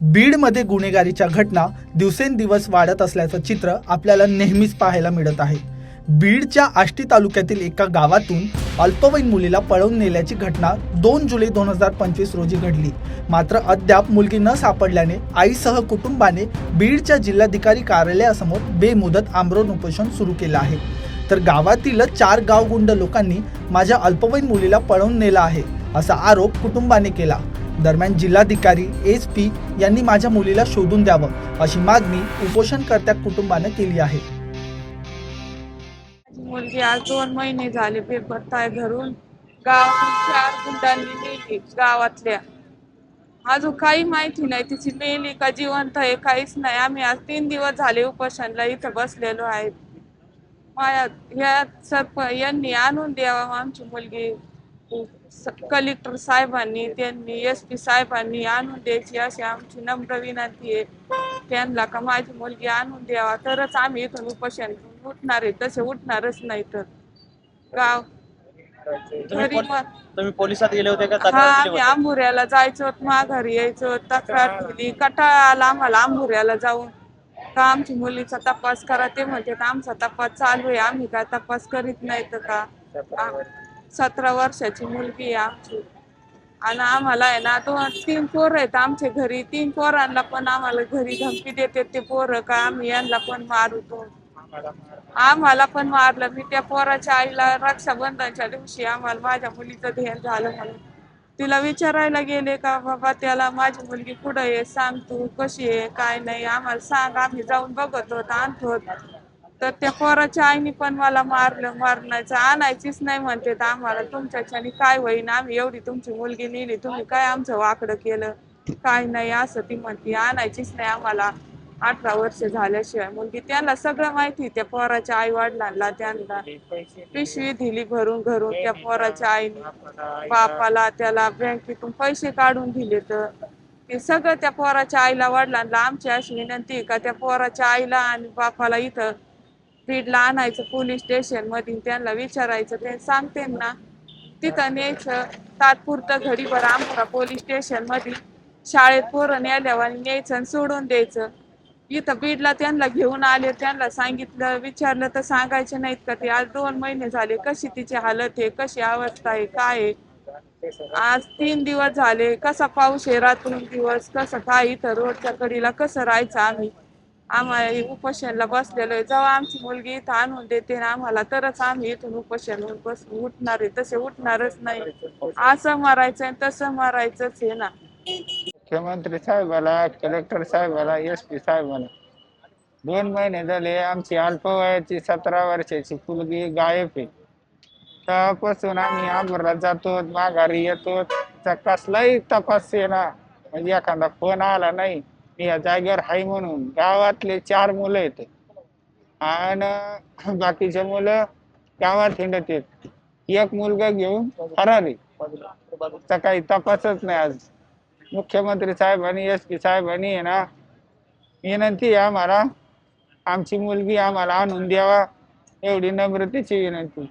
बीडमध्ये गुन्हेगारीच्या घटना दिवसेंदिवस वाढत असल्याचं चित्र आपल्याला नेहमीच पाहायला मिळत आहे. बीडच्या आष्टी तालुक्यातील एका गावातून अल्पवयीन मुलीला पळवून नेल्याची घटना दोन जुलै दोन हजार पंचवीस रोजी घडली. मात्र अद्याप मुलगी न सापडल्याने आईसह कुटुंबाने बीडच्या जिल्हाधिकारी कार्यालयासमोर बेमुदत आमरण उपोषण सुरू केलं आहे. तर गावातील चार गावगुंड लोकांनी माझ्या अल्पवयीन मुलीला पळवून नेला आहे असा आरोप कुटुंबाने केला. दरम्यान जिल्हाधिकारी एस पी यांनी माझ्या मुलीला शोधून द्यावं अशी मागणी उपोषणकर्त्या कुटुंबाने केली आहे. माझी मुलगी आज दोन महिने झाले बेपत्ता धरून. गावातून चार गुंडांनी नेली गावातल्या. अजून काही माहिती नाही तिची मेली का जिवंत आहे काहीच नाही. आम्ही आज तीन दिवस झाले उपोषणला इथं बसलेलो आहे. माया ह्या सरप यांनी आणून द्यावा आमची मुलगी. कलेक्टर साहेबांनी त्यांनी एस पी साहेबांनी आणून द्यायची अशी आमची नम्र विनंती आहे. त्यांना का माझी मुलगी आणून द्यावा तरच आम्ही इथून उपोषण उठणार आहे. तसे उठणारच नाही तर. गाव. मग तुम्ही पोलिसात गेले होते का? हा तक्रार दिली आम्ही होती? आंबुऱ्याला जायचो माघारी यायचो तक्रार केली. कटाळा आला आम्हाला आंबुऱ्याला जाऊन. का आमची मुलीचा तपास करा ते म्हणते आमचा तपास चालू आहे. आम्ही काय तपास करीत नाही तर का? आ- सतरा वर्षाची मुलगी आहे आमची. आणि आम्हाला आहे ना दोन तीन पोरं आहेत आमच्या घरी. तीन पोरांना पण आम्हाला घरी धमकी देते ते पोरं का आम्ही यांना पण मारू तो. आम्हाला पण मारलं. मी त्या पोराच्या आईला रक्षाबंधनच्या दिवशी आम्हाला माझ्या मुलीचं ध्यान झालं म्हणून. तिला विचारायला गेले का बाबा त्याला माझी मुलगी कुठं आहे? सांग तू कशी आहे? काय नाही? आम्हाला सांग आम्ही जाऊन बघत होत आणतो तर त्या पोराच्या आईने पण मला मारलं मारण्याचं आणायचीच नाही म्हणते तर आम्हाला तुमच्याच्याने काय होईन आम्ही एवढी तुमची मुलगी नेली तुम्ही काय आमचं वाकडं केलं? काय नाही असं ती म्हणते आणायचीच नाही आम्हाला. अठरा वर्ष झाल्याशिवाय मुलगी त्यांना सगळं माहिती त्या पोराच्या आई वडिलांना त्यांना. पिशवी दिली भरून घरून त्या पोराच्या आईने. बापाला त्याला बँकेतून पैसे काढून दिले तर. ते सगळं त्या पोराच्या आईला वडिलांना आमची अशी विनंती का त्या पोराच्या आईला आणि बापाला इथं बीडला आणायचं पोलीस स्टेशन मधून त्यांना विचारायचं ते सांगते ना. तिथं न्यायचं. तात्पुरतं घडीभर आमचा पोलीस स्टेशनमध्ये शाळेत पोरं न्यायल्यावर न्यायचं आणि सोडून द्यायचं. इथं बीडला त्यांना घेऊन आले त्यांना सांगितलं विचारलं तर सांगायचे नाहीत का ते. आज दोन महिने झाले कशी तिची हालत आहे कशी अवस्था आहे काय आहे? आज तीन दिवस झाले कसा पाऊस आहे रात्रून दिवस कसं काय इथं रोडच्या कडीला कसं राहायचं आम्ही? आम्हाला उपोषणला बसलेलो आहे. जेव्हा आमची मुलगी इथं आणून देते ना आम्हाला तरच आम्ही इथून उपोषण बस उठणार आहे. तसे उठणारच नाही. असं मारायचं आणि तसं मारायचंच आहे ना. मुख्यमंत्री साहेबाला कलेक्टर साहेबाला एस पी साहेबाला. दोन महिने झाले आमची अल्पवयाची सतरा वर्षाची मुलगी गायब आहे. तेव्हापासून आम्ही आंबरला जातो माघारी येतो. कसलाही तपास ना म्हणजे एखादा फोन आला नाही. मी या जागेवर आहे म्हणून गावातले चार मुलं येते. आणि बाकीचे मुलं गावात हिंडत येत. एक मुलगा घेऊन फरारी. आहे काही तपासच नाही आज. मुख्यमंत्री साहेबांनी एस पी साहेबांनी आहे ना विनंती आम्हाला आमची मुलगी आम्हाला आणून द्यावा एवढी नम्रतेची विनंती.